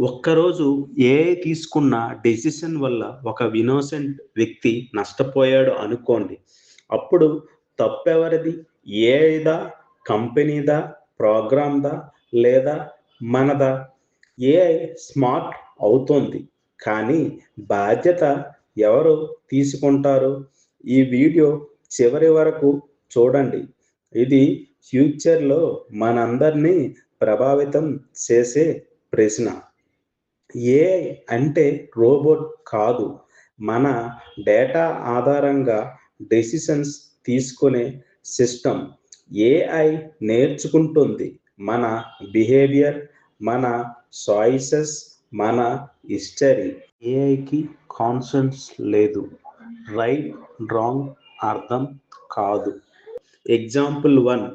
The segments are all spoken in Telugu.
ఒక్కరోజు ఏ తీసుకున్న డెసిషన్ వల్ల ఒక ఇన్నోసెంట్ వ్యక్తి నష్టపోయాడు అనుకోండి అప్పుడు తప్పెవరిది? ఏదా? కంపెనీదా? ప్రోగ్రామ్దా? లేదా మనదా? ఏఐ స్మార్ట్ అవుతోంది? కానీ బాధ్యత ఎవరు తీసుకుంటారు? ఈ వీడియో చివరి వరకు చూడండి. ఇది ఫ్యూచర్లో మనందరినీ ప్రభావితం చేసే ప్రశ్న. ఏఐ అంటే రోబోట్ కాదు. మన డేటా ఆధారంగా డెసిషన్స్ తీసుకునే సిస్టమ్. ఏఐ నేర్చుకుంటుంది మన బిహేవియర్ మన చాయిసెస్ మన హిస్టరీ. ఏఐకి కాన్సెన్స్ లేదు. రైట్ రాంగ్ అర్థం కాదు. Example one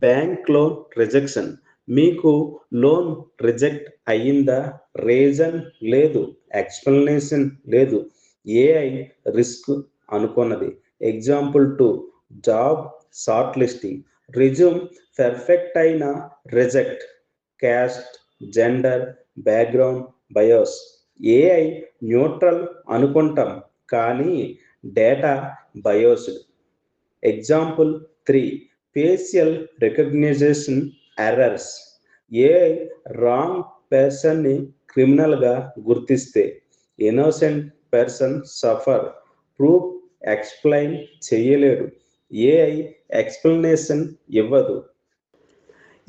bank loan rejection మీకు లోన్ రిజెక్ట్ అయ్యిందా? రీజన్ లేదు. ఎక్స్ప్లెనేషన్ లేదు. ఏఐ రిస్క్ అనుకున్నది. Example two job short listing resume perfect అయిన reject. Caste gender background bias. AI neutral అనుకుంటాం కానీ data biased. Example three facial recognition errors AI wrong పర్సన్ని క్రిమినల్గా గుర్తిస్తే innocent person suffer proof explain చేయలేడు. ఏఐ ఎక్స్ప్లెనేషన్ ఇవ్వదు.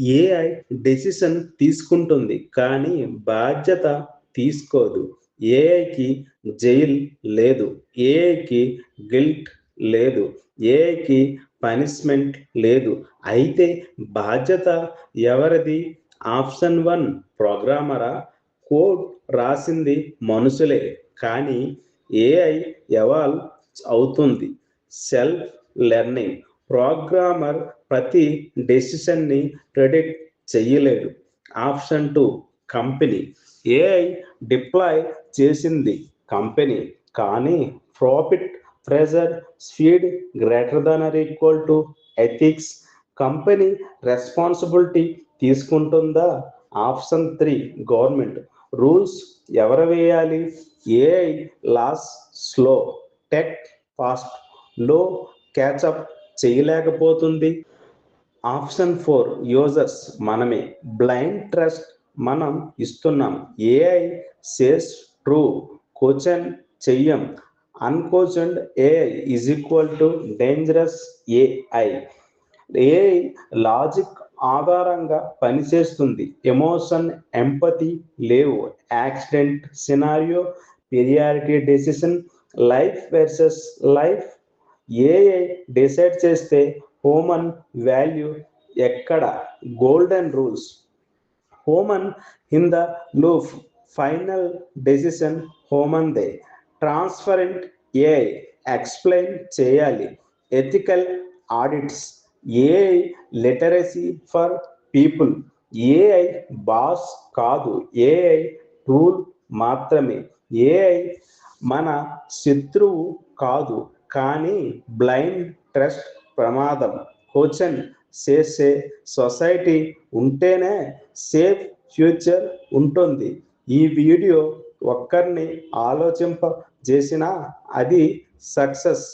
ఏఐ డెసిషన్ తీసుకుంటుంది కానీ బాధ్యత తీసుకోదు. ఏఐకి జైల్ లేదు. ఏఐకి గిల్ట్ లేదు. ఏఐకి పనిష్మెంట్ లేదు. అయితే బాధ్యత ఎవరిది? Option one ప్రోగ్రామరా? కోడ్ రాసింది మనుషులే. కానీ ఏఐ ఎవాల్వ్ అవుతుంది. సెల్ఫ్ లెర్నింగ్ ప్రోగ్రామర్ ప్రతి డెసిషన్ని predict చెయ్యలేడు option two company. AI deploy చేసింది కంపెనీ. కానీ profit pressure speed greater than or equal to ethics company responsibility తీసుకుంటుందా? Option three government. Rules ఎవరు వేయాలి? ఏఐ లాస్ స్లో టెక్ ఫాస్ట్లో క్యాచప్ చేయలేకపోతుంది. ఆప్షన్ ఫోర్ యూజర్స్ మనమే. బ్లైండ్ ట్రస్ట్ మనం ఇస్తున్నాం. AI says true. క్వశ్చన్ చెయ్యం. Unquestioned AI is equal to dangerous AI. AI logic ఆధారంగా పనిచేస్తుంది? ఎమోషన్ ఎంపతి లేవు. Accident scenario priority decision life versus life. AI decide చేస్తే హోమన్ వాల్యూ ఎక్కడ? Golden rules. Human in the loop. Final decision human they transparent AI explain చేయాలి. Ethical audits AI literacy for people AI boss కాదు ఏఐ టూల్ మాత్రమే ఏఐ మన శత్రువు కాదు కానీ బ్లైండ్ ట్రస్ట్ ప్రమాదం క్వశ్చన్ చేసే సొసైటీ ఉంటేనే సేఫ్ ఫ్యూచర్ ఉంటుంది. ఈ వీడియో ఒక్కరిని ఆలోచింప చేసినా అది సక్సెస్.